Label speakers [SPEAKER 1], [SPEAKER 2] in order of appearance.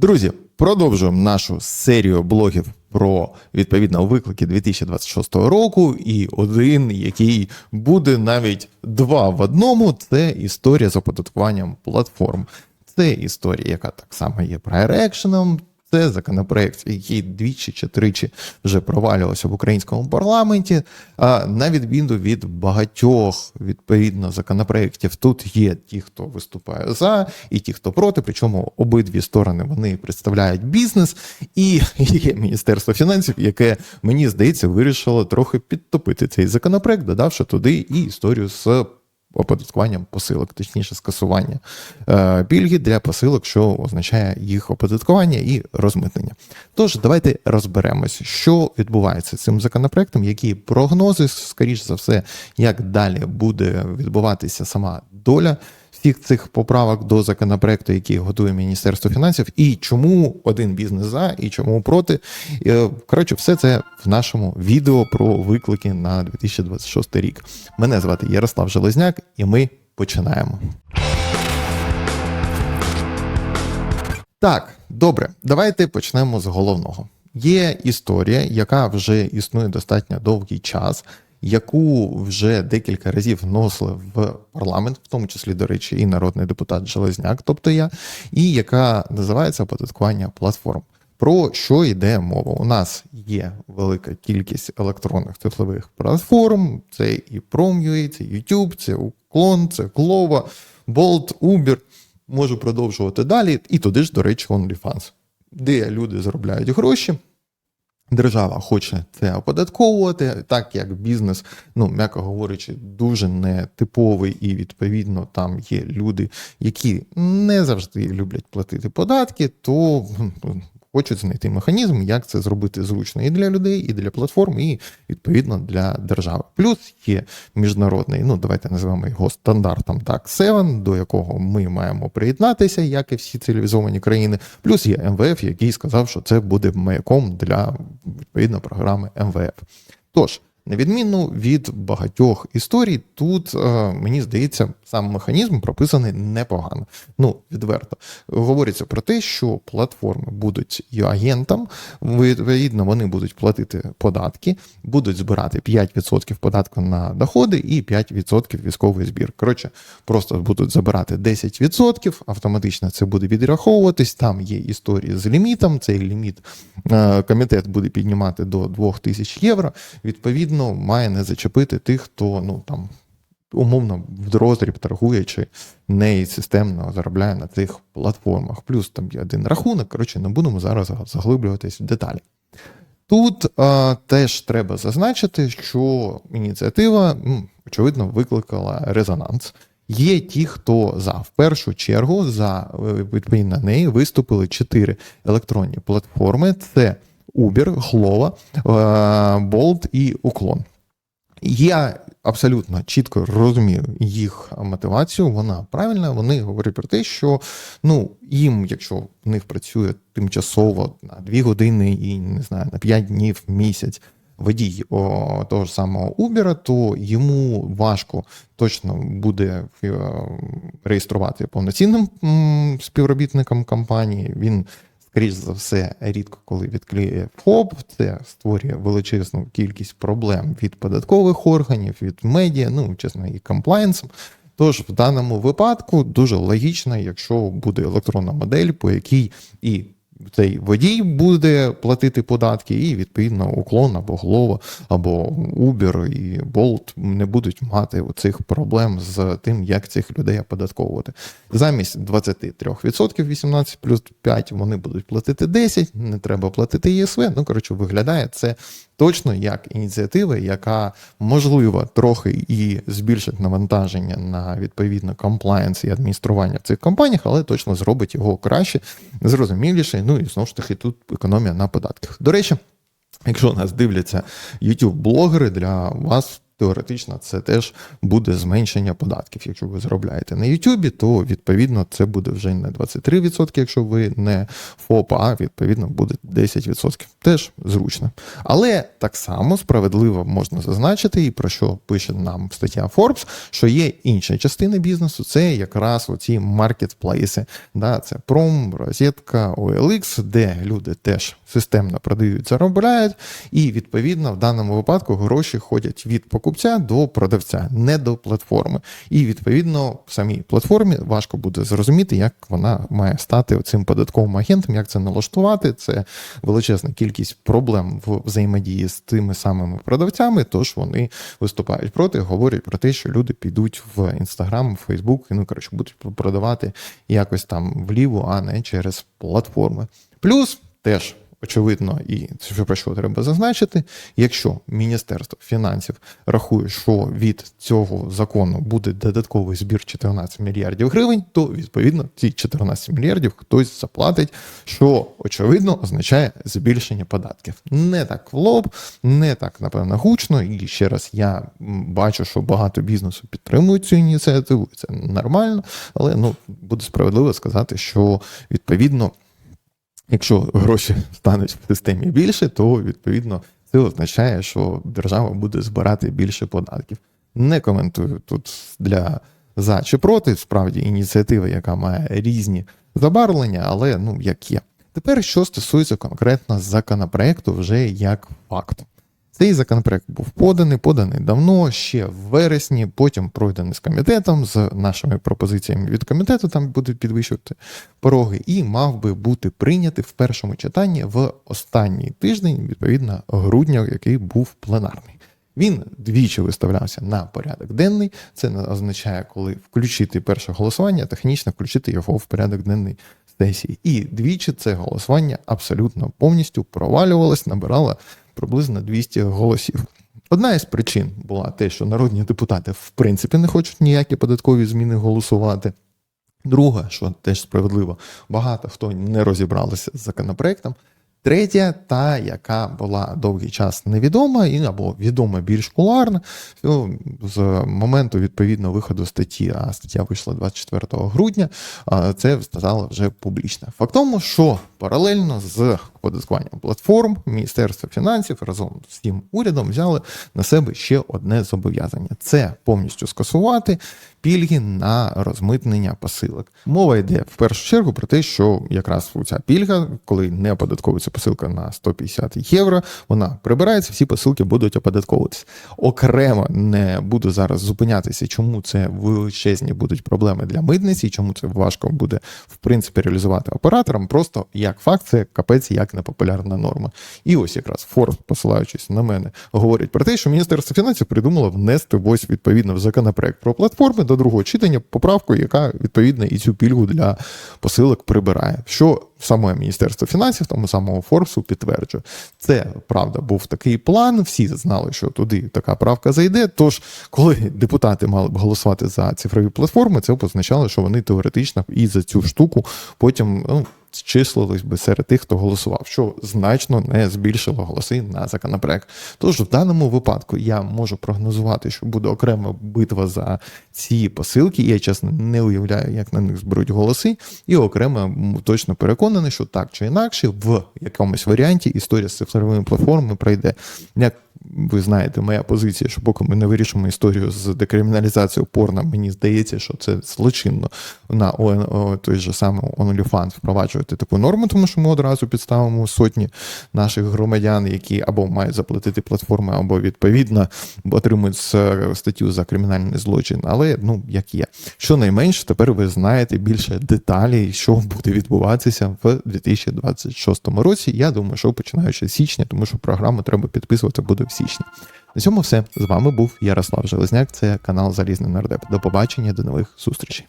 [SPEAKER 1] Друзі, продовжуємо нашу серію блогів про відповідно виклики 2026 року. І один, який буде навіть два в одному, це історія з оподаткуванням платформ. Це історія, яка так само є проерекшеном. Це законопроект, який двічі чи тричі вже провалювався в українському парламенті. А на відміну від багатьох відповідно законопроєктів, тут є ті, хто виступає за, і ті, хто проти. Причому обидві сторони вони представляють бізнес, і є міністерство фінансів, яке мені здається вирішило трохи підтопити цей законопроект, додавши туди і історію з оподаткуванням посилок, точніше скасування е, пільги для посилок, що означає їх оподаткування і розмитнення. Тож давайте розберемось, що відбувається цим законопроектом, які прогнози, скоріш за все, як далі буде відбуватися сама доля всіх цих поправок до законопроекту, який готує Міністерство фінансів, і чому один бізнес за, і чому проти. Е, Коротше, все це в нашому відео про виклики на 2026 рік. Мене звати Ярослав Железняк, і ми починаємо. Так, добре, давайте почнемо з головного. Є історія, яка вже існує достатньо довгий час, яку вже декілька разів вносили в парламент, в тому числі, до речі, і народний депутат Железняк, тобто я, і яка називається оподаткування платформ. Про що йде мова? У нас є велика кількість електронних цифрових платформ: це і Prom.ua, це YouTube, це Уклон, це Clova, Bolt, Uber. Можу продовжувати далі. І туди ж, до речі, OnlyFans, де люди заробляють гроші. Держава хоче це оподатковувати, так як бізнес, ну м'яко говорячи, дуже нетиповий, і відповідно там є люди, які не завжди люблять платити податки, то хочуть знайти механізм, як це зробити зручно і для людей, і для платформ, і відповідно для держави. Плюс є міжнародний, ну давайте називаємо його стандартом так, 7, до якого ми маємо приєднатися, як і всі цивілізовані країни. Плюс є МВФ, який сказав, що це буде маяком для відповідно програми МВФ. Тож. На відміну від багатьох історій, тут е, мені здається, сам механізм прописаний непогано. Ну, відверто говориться про те, що платформи будуть і агентам, відповідно, вони будуть платити податки, будуть збирати 5% податку на доходи і 5% військовий збір. Коротше, просто будуть забирати 10%, автоматично це буде відраховуватись. Там є історії з лімітом. Цей ліміт е, комітет буде піднімати до 2000 євро. Відповідно має не зачепити тих, хто ну там умовно в роздріб торгує чи не системно заробляє на цих платформах. Плюс там є один рахунок. Коротше, не будемо зараз заглиблюватись в деталі. Тут а, теж треба зазначити, що ініціатива, очевидно, викликала резонанс. Є ті, хто за в першу чергу за відповідно неї виступили чотири електронні платформи: це Uber, Глова, Bolt і Уклон. Я абсолютно чітко розумію їх мотивацію. Вона правильна. Вони говорять про те, що ну їм, якщо в них працює тимчасово на 2 години і не знаю на 5 днів в місяць. Водій о, того ж самого Uber, то йому важко точно буде е, реєструвати повноцінним співробітником компанії. Він скоріш за все, рідко коли відклеє ФОП, це створює величезну кількість проблем від податкових органів, від медіа, ну чесно, і комплаєнсом. Тож в даному випадку дуже логічно, якщо буде електронна модель, по якій і цей водій буде платити податки, і відповідно уклон або Glovo, або Uber і Bolt не будуть мати цих проблем з тим, як цих людей оподатковувати. Замість 23% 18 плюс 5 вони будуть платити 10, не треба платити ЄСВ. Ну коротше, виглядає це точно як ініціатива, яка можливо трохи і збільшить навантаження на відповідно комплаєнс і адміністрування в цих компаніях, але точно зробить його краще, зрозуміліше. Ну і знову ж таки тут економія на податках. До речі. Якщо нас дивляться youtube блогери для вас теоретично це теж буде зменшення податків. Якщо ви заробляєте на Ютубі, то відповідно це буде вже не 23%, якщо ви не ФОП, а відповідно буде 10%. Теж зручно. Але так само справедливо можна зазначити, і про що пише нам стаття Forbes, що є інша частина бізнесу, це якраз оці маркетплейси. Да, це Пром, Розетка, OLX, де люди теж системно продають, заробляють, і відповідно в даному випадку гроші ходять від покупця до продавця, не до платформи. І відповідно в самій платформі важко буде зрозуміти, як вона має стати цим податковим агентом, як це налаштувати. Це величезна кількість проблем в взаємодії з тими самими продавцями. Тож вони виступають проти, говорять про те, що люди підуть в інстаграм, в Фейсбук і ну коротше будуть продавати якось там вліво, а не через платформи. Плюс теж. Очевидно, і це про що треба зазначити, якщо Міністерство фінансів рахує, що від цього закону буде додатковий збір 14 мільярдів гривень, то відповідно ці 14 мільярдів хтось заплатить, що очевидно означає збільшення податків. Не так в лоб, не так напевно гучно. І ще раз я бачу, що багато бізнесу підтримують цю ініціативу. Це нормально, але ну буде справедливо сказати, що відповідно. Якщо гроші стануть в системі більше, то відповідно це означає, що держава буде збирати більше податків. Не коментую тут для за чи проти, справді ініціатива, яка має різні забарвлення, але ну як є. Тепер, що стосується конкретно законопроекту, вже як факту. Цей законопроект був поданий, поданий давно, ще в вересні, потім пройдений з комітетом, з нашими пропозиціями від комітету, там будуть підвищувати пороги, і мав би бути прийнятий в першому читанні в останній тиждень, відповідно, грудня, який був пленарний. Він двічі виставлявся на порядок денний. Це означає, коли включити перше голосування, технічно включити його в порядок денний сесії. І двічі це голосування абсолютно повністю провалювалось, набирало приблизно 200 голосів. Одна із причин була те, що народні депутати в принципі не хочуть ніякі податкові зміни голосувати. Друга, що теж справедливо, багато хто не розібралися з законопроектом. Третя, та, яка була довгий час невідома, і або відома більш куларна, з моменту відповідно виходу статті, а стаття вийшла 24 грудня, це стало вже публічно. Факт що паралельно з оподаткуванням платформ Міністерство фінансів разом з тим урядом взяли на себе ще одне зобов'язання: це повністю скасувати пільги на розмитнення посилок. Мова йде в першу чергу про те, що якраз ця пільга, коли не оподатковується посилка на 150 євро, вона прибирається, всі посилки будуть оподатковуватися. Окремо не буду зараз зупинятися, чому це величезні будуть проблеми для митниці, чому це важко буде в принципі реалізувати операторам. Просто як факт, це капець як непопулярна норма. І ось якраз Форбс, посилаючись на мене, говорить про те, що Міністерство фінансів придумало внести ось відповідно в законопроект про платформи до другого читання поправку, яка відповідно і цю пільгу для посилок прибирає. Що саме Міністерство фінансів, тому самого Форбсу підтверджує. Це правда був такий план. Всі знали, що туди така правка зайде. Тож, коли депутати мали б голосувати за цифрові платформи, це позначало, що вони теоретично і за цю штуку потім ну, числились би серед тих, хто голосував, що значно не збільшило голоси на законопроект. Тож в даному випадку я можу прогнозувати, що буде окрема битва за ці посилки. Я чесно не уявляю, як на них зберуть голоси, і окремо точно переконаний, що так чи інакше в якомусь варіанті історія з цифровими платформами пройде. Як ви знаєте, моя позиція, що поки ми не вирішимо історію з декриміналізацією порно, мені здається, що це злочинно на той же самий OnlyFans впроваджувати таку норму, тому що ми одразу підставимо сотні наших громадян, які або мають заплатити платформи, або відповідно отримують статтю за кримінальний злочин. Але ну як є, щонайменше, тепер ви знаєте більше деталей, що буде відбуватися в 2026 році. Я думаю, що починаючи з січня, тому що програму треба підписувати буде в січні. На цьому все з вами був Ярослав Железняк. Це канал Залізний Нардеп. До побачення, до нових зустрічей.